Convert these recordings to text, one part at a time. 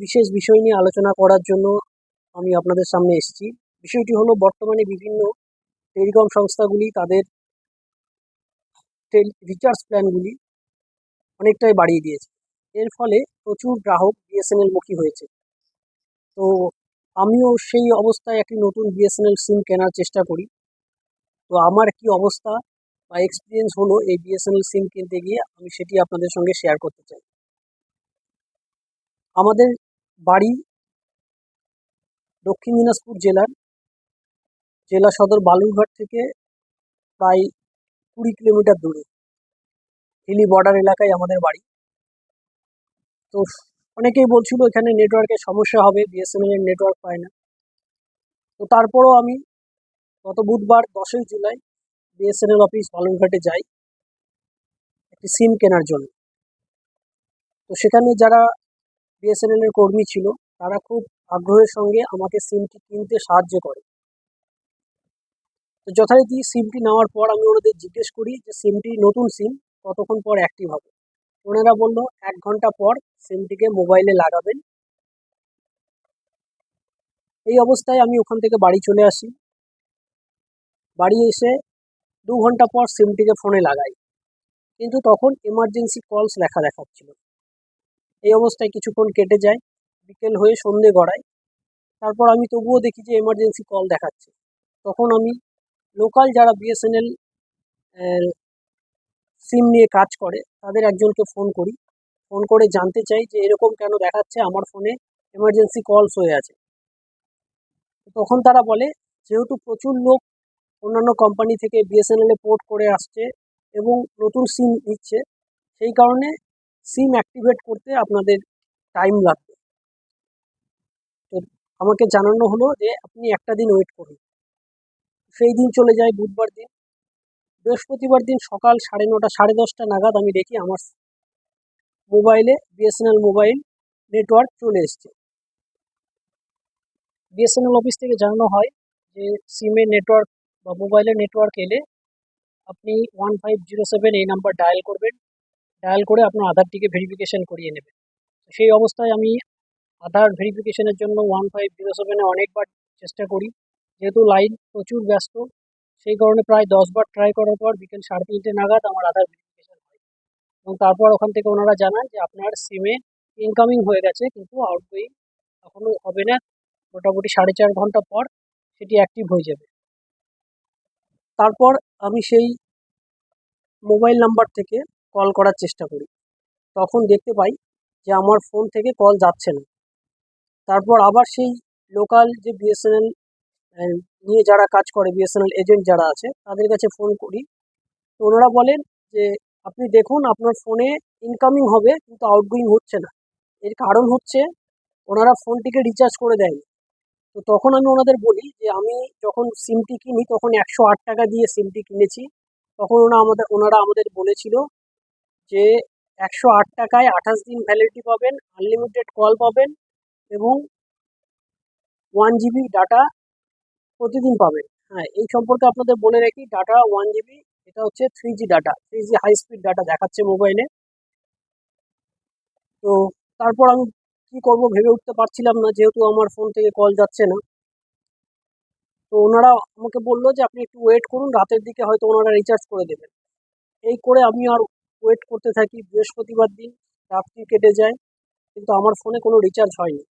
বিশেষ বিষয় নিয়ে আলোচনা করার জন্য আমি আপনাদের সামনে এসেছি। বিষয়টি হলো, বর্তমানে বিভিন্ন টেলিকম সংস্থাগুলি তাদের রিচার্জ প্ল্যানগুলি অনেকটাই বাড়িয়ে দিয়েছে। এর ফলে প্রচুর গ্রাহক বিএসএনএল মুখী হয়েছে। তো আমিও সেই অবস্থায় একটি নতুন বিএসএনএল সিম কেনার চেষ্টা করি। তো আমার কি অবস্থা বা এক্সপিরিয়েন্স হলো এই বিএসএনএল সিম কিনতে গিয়ে, আমি সেটি আপনাদের সঙ্গে শেয়ার করতে চাই। আমাদের বাড়ি দক্ষিণ দিনাজপুর জেলার, জেলা সদর বালুরঘাট থেকে প্রায় কুড়ি কিলোমিটার দূরে। হিলি বর্ডার এলাকায় আমাদের বাড়ি। তো অনেকেই বলছিল এখানে নেটওয়ার্কের সমস্যা হবে, বিএসএনএল এর নেটওয়ার্ক পায় না। তো তারপরও আমি গত বুধবার দশই জুলাই বিএসএনএল অফিস বালুরঘাটে যাই, একটি সিম কেনার জন্য। তো সেখানে যারা বিএসএনএল এর কর্মী ছিল, তারা খুব আগ্রহের সঙ্গে আমাকে সিমটি কিনতে সাহায্য করে। তো যথারীতি সিমটি নেওয়ার পর আমি ওনাদের জিজ্ঞেস করি যে, সিমটি নতুন সিম, কতক্ষণ পর অ্যাক্টিভ হবে? ওনারা বলল, এক ঘণ্টা পর সিমটিকে মোবাইলে লাগাবেন। এই অবস্থায় আমি ওখান থেকে বাড়ি চলে আসি। বাড়ি এসে দু ঘণ্টা পর সিমটিকে ফোনে লাগাই। কিন্তু তখন এমার্জেন্সি কলস লেখা দেখাচ্ছিল এই অবস্থায় কিছুক্ষণ কেটে যায়, বিকেল হয়ে সন্ধে গড়ায়। তারপর আমি তবুও দেখি যে এমার্জেন্সি কল দেখাচ্ছে। তখন আমি লোকাল যারা বিএসএনএল সিম নিয়ে কাজ করে, তাদের একজনকে ফোন করি। ফোন করে জানতে চাই যে এরকম কেন দেখাচ্ছে? আমার ফোনে এমার্জেন্সি কলস হয়ে আছে। তখন তারা বলে, যেহেতু প্রচুর লোক অন্যান্য কোম্পানি থেকে বিএসএনএল পোর্ট করে আসছে এবং নতুন সিম নিচ্ছে, সেই কারণে সিম অ্যাক্টিভেট করতে আপনাদের টাইম লাগবে। তো আমাকে জানানো হলো যে আপনি একটা দিন ওয়েট করুন। সেই দিন চলে যায় বুধবার দিন। বৃহস্পতিবার দিন সকাল সাড়ে নটা, সাড়ে দশটা নাগাদ আমি দেখি আমার মোবাইলে বিএসএনএল মোবাইল নেটওয়ার্ক চলে এসছে। বিএসএনএল অফিস থেকে জানানো হয় যে সিমের নেটওয়ার্ক বা মোবাইলের নেটওয়ার্ক এলে আপনি ওয়ান ফাইভ জিরো সেভেন এই নাম্বার ডায়াল করবেন। ডায়াল করে আপনার আধারটিকে ভেরিফিকেশন করিয়ে নেবেন। সেই অবস্থায় আমি আধার ভেরিফিকেশনের জন্য ওয়ান ফাইভ জিরো সেভেনে অনেকবার চেষ্টা করি। যেহেতু লাইন প্রচুর ব্যস্ত, সেই কারণে প্রায় দশবার ট্রাই করার পর বিকেল সাড়ে তিনটে নাগাদ আমার আধার ভেরিফিকেশন হয়। এবং তারপর ওখান থেকে ওনারা জানান যে আপনার সিমে ইনকামিং হয়ে গেছে, কিন্তু আউটগোয়িং এখনও হবে না। মোটামুটি সাড়ে চার ঘণ্টা পর সেটি অ্যাক্টিভ হয়ে যাবে। তারপর আমি সেই মোবাইল নাম্বার থেকে কল করার চেষ্টা করি। তখন দেখতে পাই যে আমার ফোন থেকে কল যাচ্ছে না। তারপর আবার সেই লোকাল যে বিএসএনএল নিয়ে যারা কাজ করে বিএসএনএল এজেন্ট যারা আছে, তাদের কাছে ফোন করি। তো ওনারা বলেন যে, আপনি দেখুন, আপনার ফোনে ইনকামিং হবে, কিন্তু আউটগোয়িং হচ্ছে না। এর কারণ হচ্ছে, ওনারা ফোনটিকে রিচার্জ করে দেয়নি। তো তখন আমি ওনাদের বলি যে, আমি যখন সিমটি কিনি, তখন একশো আট টাকা দিয়ে সিমটি কিনেছি। তখন ওনা আমাদের, ওনারা আমাদের বলেছিল যে একশো আট টাকায় আঠাশ দিন ভ্যালিডিটি পাবেন আনলিমিটেড কল পাবেন এবং ওয়ান জিবি ডাটা প্রতিদিন পাবেন। হ্যাঁ এই সম্পর্কে আপনাদের বলে রাখি ডাটা ওয়ান জিবি এটা হচ্ছে three G data three G high speed data দেখাচ্ছে মোবাইলে তো তারপর আমি কি করব ভেবে উঠতে পারছিলাম না, যেহেতু আমার ফোন থেকে কল যাচ্ছে না। তো ওনারা আমাকে বলল যে, আপনি একটু ওয়েট করুন, রাতের দিকে হয়তো ওনারা রিচার্জ করে দেবেন। এই করে আমি আর ওয়েট করতে থাকি, বৃহস্পতিবার দিন রাত্রি কেটে যায়, কিন্তু আমার ফোনে কোনো রিচার্জ হয়নি।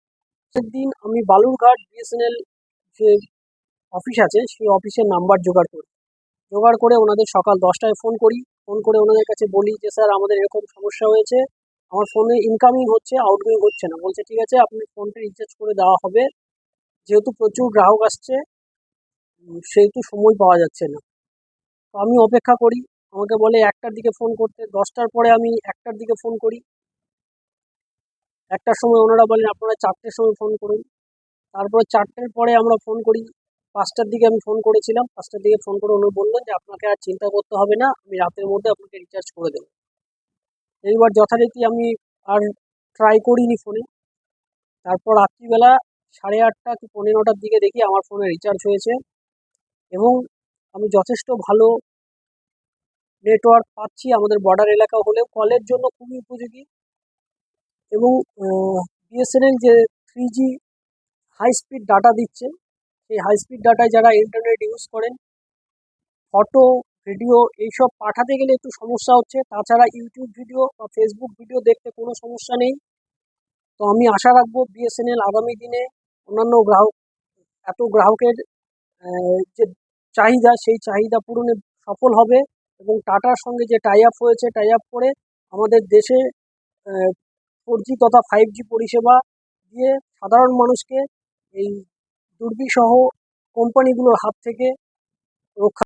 দিন আমি বালুরঘাট বিএসএনএল যে অফিস আছে, সেই অফিসের নাম্বার জোগাড় করি। জোগাড় করে ওনাদের সকাল দশটায় ফোন করি ফোন করে ওনাদের কাছে বলি যে, স্যার, আমাদের এরকম সমস্যা হয়েছে, আমার ফোনে ইনকামিং হচ্ছে আউটগোয়িং হচ্ছে না। বলছে, ঠিক আছে, আপনি ফোনটা রিচার্জ করে দেওয়া হবে। যেহেতু প্রচুর গ্রাহক আসছে সেহেতু সময় পাওয়া যাচ্ছে না। তো আমি অপেক্ষা করি আমাকে বলে একটার দিকে ফোন করতে, দশটার পরে আমি একটার দিকে ফোন করি। একটার সময় ওনারা বলেন আপনারা চারটের সময় ফোন করুন। তারপরে চারটের পরে আমরা ফোন করি। পাঁচটার দিকে আমি ফোন করেছিলাম। পাঁচটার দিকে ফোন করে উনি বললেন যে, আপনাকে আর চিন্তা করতে হবে না, আমি রাতের মধ্যে আপনাকে রিচার্জ করে দেবো। এইবার যথারীতি আমি আর ট্রাই করিনি ফোনে তারপর রাত্রিবেলা সাড়ে আটটা কি পৌনে নটার দিকে দেখি আমার ফোনে রিচার্জ হয়েছে। এবং আমি যথেষ্ট ভালো নেটওয়ার্ক পাচ্ছি আমাদের বর্ডার এলাকা হলেও কলের জন্য খুবই উপযোগী। এবং বিএসএনএল যে three G high speed data দিচ্ছে, সেই হাই স্পিড ডাটায় যারা ইন্টারনেট ইউজ করেন ফটো ভিডিও এইসব পাঠাতে গেলে একটু সমস্যা হচ্ছে। তাছাড়া ইউটিউব ভিডিও বা ফেসবুক ভিডিও দেখতে কোনো সমস্যা নেই। তো আমি আশা রাখব বিএসএনএল আগামী দিনে অন্যান্য গ্রাহক, এত গ্রাহকের যে চাহিদা, সেই চাহিদা পূরণে সফল হবে। এবং টাটার সঙ্গে যে টাই আপ হয়েছে টাই আপ করে আমাদের দেশে ফোর জি তথা ফাইভ জি পরিষেবা দিয়ে সাধারণ মানুষকে এই দুর্বিসহ কোম্পানিগুলোর হাত থেকে রক্ষা